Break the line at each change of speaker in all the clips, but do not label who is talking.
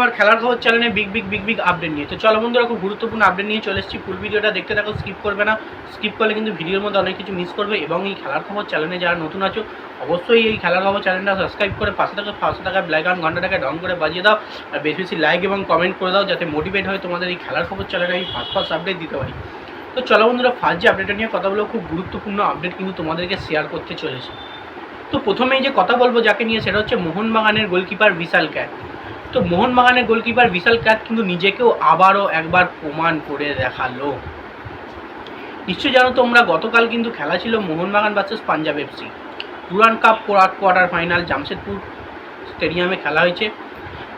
আমার খেলার খবর চ্যানেলে big big big big update নিয়ে। তো চলো বন্ধুরা, খুব গুরুত্বপূর্ণ আপডেট নিয়ে চলে এসেছি। ফুল ভিডিওটা দেখতে থাকো স্কিপ করবে না। স্কিপ করলে কিন্তু ভিডিওর মধ্যে অনেক কিছু মিস করবে এবং এই খেলার খবর চ্যানেলে যারা নতুন আছো, অবশ্যই এই খেলার খবর চ্যানেলটা সাবস্ক্রাইব করে পাশে থাকা পাঁচশো টাকা ব্ল্যাক আন ঘন্টাটাকে ডন করে বাজিয়ে দাও আর বেশি বেশি লাইক এবং কমেন্ট করে দাও যাতে মোটিভেট হয় তোমাদের এই খেলার খবর চ্যানেলে আমি ফার্স্ট ফার্স্ট আপডেট দিতে পারি। তো চলো বন্ধুরা ফার্স্ট যে আপডেটটা নিয়ে কথা বলব, খুব গুরুত্বপূর্ণ আপডেট কিন্তু তোমাদেরকে শেয়ার করতে চলেছে। তো প্রথমেই যে কথা বলব যাকে নিয়ে, সেটা হচ্ছে মোহনবাগানের গোলকিপার বিশাল ক্যাট তো মোহনবাগানের গোলকিপার বিশাল ক্যাট কিন্তু নিজেকেও আবারও একবার প্রমাণ করে দেখাল। নিশ্চয়ই জানো তোমরা, গতকাল কিন্তু খেলা ছিল Mohun Bagan versus Punjab FC Durand cup quarter final Jamshedpur স্টেডিয়ামে খেলা হয়েছে।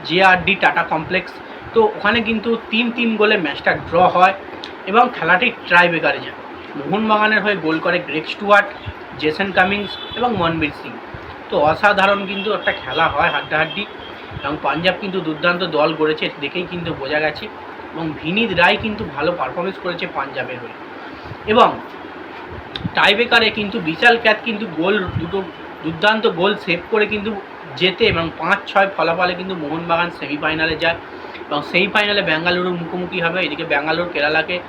JRD Tata complex. তো ওখানে কিন্তু তিন তিন গোলে ম্যাচটা ড্র হয় এবং খেলাটি ট্রাই বেকারে যায়। মোহনবাগানের হয়ে গোল করে গ্রেক স্টুয়ার্ট, জেসন কামিংস এবং মনবীর সিং। তো অসাধারণ কিন্তু একটা খেলা হয় হাড্ডাহাড্ডি। এবং পাঞ্জাব কিন্তু দুর্দান্ত দল গড়েছে দেখেই কিন্তু বোঝা গেছে। এবং ভিনিত রায় কিন্তু ভালো পারফরমেন্স করেছে পাঞ্জাবের হয়ে। এবং টাইবেকারে কিন্তু বিশাল ক্যাত কিন্তু গোল, দুটো দুর্দান্ত গোল সেভ করে কিন্তু জেতে এবং পাঁচ ছয় ফলাফলে কিন্তু মোহনবাগান সেমিফাইনালে যায়। এবং সেমিফাইনালে বেঙ্গালুরুর মুখোমুখি হবে। এদিকে বেঙ্গালুরু কেরালাকে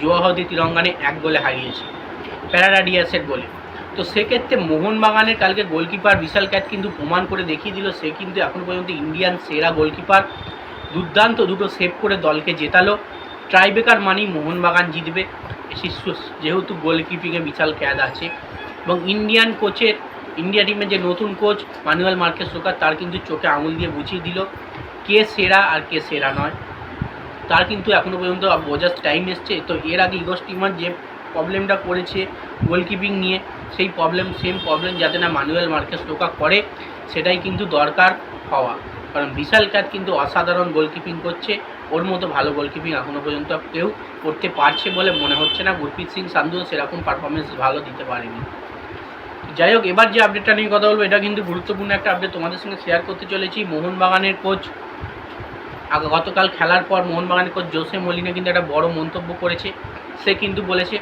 জুয়াহদি তিরঙ্গানে এক গোলে হারিয়েছে। প্যারাডাডিয়াসের গোলে। তো সেক্ষেত্রে মোহনবাগানের কালকে গোলকিপার বিশাল ক্যাট কিন্তু প্রমাণ করে দেখিয়ে দিল, সে কিন্তু এখন পর্যন্ত ইন্ডিয়ান সেরা গোলকিপার। দুর্দান্ত দুটো সেভ করে দলকে জেতালো। ট্রাইবেকার মানেই মোহনবাগান জিতবে। শীর্ষ যেহেতু গোলকিপিংয়ে বিশাল ক্যাদ আছে। এবং ইন্ডিয়ান কোচের ইন্ডিয়া টিমের যে নতুন কোচ মানুয়াল মার্কেস সোকার তার কিন্তু চোখে আঙুল দিয়ে বুঝিয়ে দিল, কে সেরা আর কে সেরা নয়। তার কিন্তু এখনও পর্যন্ত বোঝার টাইম এসছে। তো এর আগে ইগোস টিমার যে প্রবলেমটা করেছে গোলকিপিং নিয়ে সেই প্রবলেম সেম প্রবলেম যাতে না মানুয়েল মার্কেস টোকা করে, সেটাই কিন্তু দরকার হওয়া। কারণ বিশাল ক্যাট কিন্তু অসাধারণ গোলকিপিং করছে, ওর মতো ভালো গোলকিপিং এখনও পর্যন্ত কেউ করতে পারছে বলে মনে হচ্ছে না। গুরপ্রীত সিং সান্ধুও সেরকম পারফরমেন্স ভালো দিতে পারেনি। যাই হোক, এবার যে আপডেটটা নিয়ে কথা বলব, এটা কিন্তু গুরুত্বপূর্ণ একটা আপডেট তোমাদের সঙ্গে শেয়ার করতে চলেছি। মোহনবাগানের কোচ গতকাল খেলার পর মোহনবাগানের কোচ জোসে মলিনা কিন্তু একটা বড় মন্তব্য করেছে। সে কিন্তু বলেছে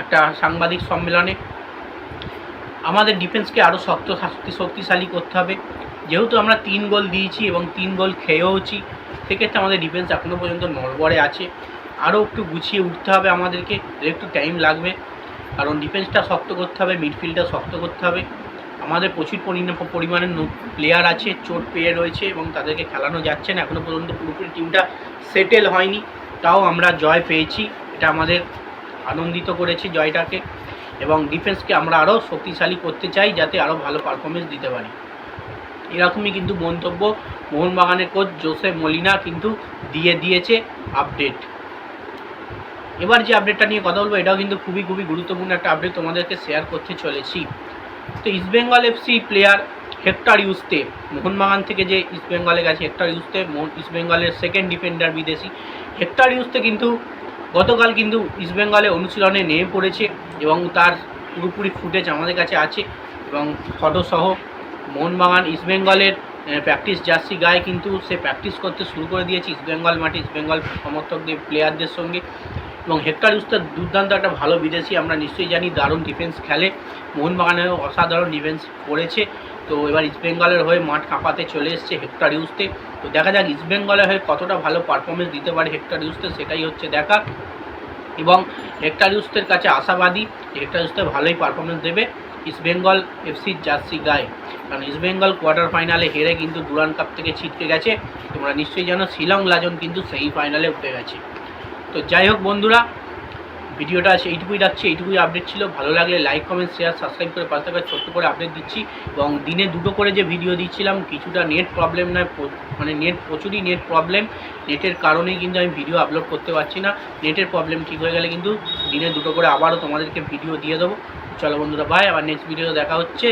একটা সাংবাদিক সম্মেলনে। আমাদের ডিফেন্সকে আরও শক্ত, শক্তি, শক্তিশালী করতে হবে। যেহেতু আমরা তিন গোল দিয়েছি এবং তিন গোল খেয়েওছি, সেক্ষেত্রে আমাদের ডিফেন্স এখনও পর্যন্ত নড়বড়ে আছে। আরও একটু গুছিয়ে উঠতে হবে আমাদেরকে একটু টাইম লাগবে। কারণ ডিফেন্সটা শক্ত করতে হবে মিডফিল্ডটা শক্ত করতে হবে। আমাদের প্রচুর পরিমাণে প্লেয়ার আছে, চোট পেয়ে রয়েছে এবং তাদেরকে খেলানো যাচ্ছে না। এখনও পর্যন্ত পুরোপুরি টিমটা সেটেল হয়নি। তাও আমরা জয় পেয়েছি। এটা আমাদের আনন্দিত করেছে জয়টাকে এবং ডিফেন্সকে আমরা আরও শক্তিশালী করতে চাই যাতে আরও ভালো পারফরমেন্স দিতে পারি। এরকমই কিন্তু মন্তব্য মোহনবাগানের কোচ জোসে মলিনা কিন্তু দিয়ে দিয়েছে আপডেট এবার যে আপডেটটা নিয়ে কথা বলব, এটাও কিন্তু খুবই খুবই গুরুত্বপূর্ণ একটা আপডেট তোমাদেরকে শেয়ার করতে চলেছি। তো East Bengal FC player Hector Yuste Mohun Bagan থেকে যে ইস্টবেঙ্গলে গেছে হেক্টর ইউস্তে ইস্টবেঙ্গলের সেকেন্ড ডিফেন্ডার বিদেশি। হেক্টর ইউস্তে কিন্তু গতকাল কিন্তু ইস্টবেঙ্গলে অনুশীলনে নেমে পড়েছে এবং তার পুরোপুরি ফুটেজ আমাদের কাছে আছে এবং ফটোসহ মোহনবাগান ইস্টবেঙ্গলের প্র্যাকটিস জার্সি গায়ে কিন্তু সে প্র্যাকটিস করতে শুরু করে দিয়েছে ইস্টবেঙ্গল মাঠে ইস্টবেঙ্গল সমর্থকদের প্লেয়ারদের সঙ্গে। এবং হেক্টর ইউস্তার দুর্দান্ত একটা ভালো বিদেশি, আমরা নিশ্চয়ই জানি, দারুণ ডিফেন্স খেলে। মোহনবাগানেরও অসাধারণ ডিফেন্স করেছে। তো এবার ইস্টবেঙ্গলের হয়ে মাঠ কাঁপাতে চলে এসছে হেক্টর ইউজতে তো। দেখা যাক ইস্টবেঙ্গলের হয়ে কতটা ভালো পারফরমেন্স দিতে পারে হেক্টর ইউজতে সেটাই হচ্ছে দেখা। এবং হেক্টর ইউস্তের কাছে আশাবাদী হেক্টর ইউস্তে ভালোই পারফরমেন্স দেবে ইস্টবেঙ্গল এফসির জার্সি গায়ে কারণ ইস্টবেঙ্গল কোয়ার্টার ফাইনালে হেরে কিন্তু দুরান কাপ থেকে ছিটকে গেছে। তোমরা নিশ্চয়ই জানো, শিলং লাজন কিন্তু সেই ফাইনালে উঠে গেছে। তো যাই হোক বন্ধুরা ভিডিওটা আছে, এইটুকুই রাখছি, এইটুকুই আপডেট ছিল। ভালো লাগলে লাইক কমেন্ট শেয়ার সাবস্ক্রাইব করে পাশে থাকা ছোট্ট করে আপডেট দিচ্ছি। এবং দিনে দুটো করে যে ভিডিও দিচ্ছিলাম, কিছুটা নেট প্রবলেম নয় মানে নেট প্রচুরই নেট প্রবলেম নেটের কারণেই কিন্তু আমি ভিডিও আপলোড করতে পারছি না। নেটের প্রবলেম ঠিক হয়ে গেলে কিন্তু দিনে দুটো করে আবারও তোমাদেরকে ভিডিও দিয়ে দেবো। চলো বন্ধুরা বাই আবার নেক্সট ভিডিও দেখা হচ্ছে।